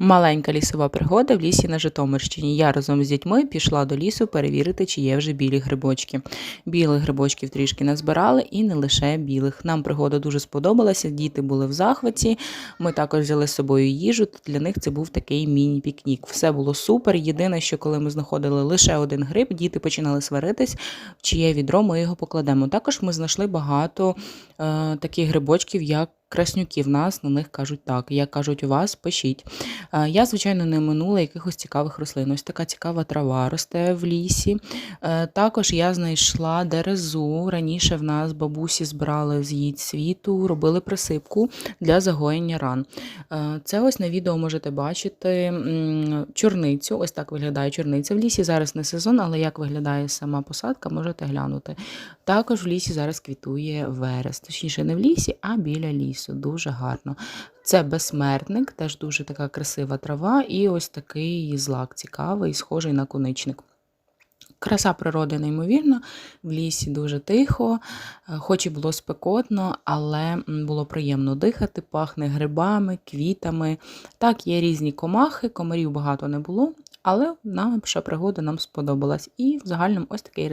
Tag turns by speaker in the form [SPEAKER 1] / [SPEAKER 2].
[SPEAKER 1] Маленька лісова пригода в лісі на Житомирщині. Я разом з дітьми пішла до лісу перевірити, чи є вже білі грибочки. Білих грибочків трішки назбирали і не лише білих. Нам пригода дуже сподобалася, діти були в захваті. Ми також взяли з собою їжу. Для них це був такий міні-пікнік. Все було супер. Єдине, що коли ми знаходили лише один гриб, діти починали сваритись, в чиє відро ми його покладемо. Також ми знайшли багато е, таких грибочків, як краснюки. В нас на них кажуть так. Як кажуть у вас, пишіть. Е, Я, звичайно, не минула якихось цікавих рослин. Ось така цікава трава росте в лісі. Е, Також я знайшла дерезу. Раніше в нас бабусі збирали з її світу, робили присипку для загоєння ран. Е, Це ось на відео можете бачити чорницю. Ось так виглядає чорниця в лісі. Зараз не сезон, але як виглядає сама посадка, можете глянути. Також в лісі зараз квітує верес. Точніше, не в лісі, а біля лісу. Дуже гарно. Це безсмертник, теж дуже така красива трава, і ось такий злак цікавий, схожий на куничник. Краса природи неймовірна, в лісі дуже тихо, е, хоч і було спекотно, але було приємно дихати, пахне грибами, квітами. Так, є різні комахи, комарів багато не було, але наша пригода нам сподобалась. І в загальному ось такий результат.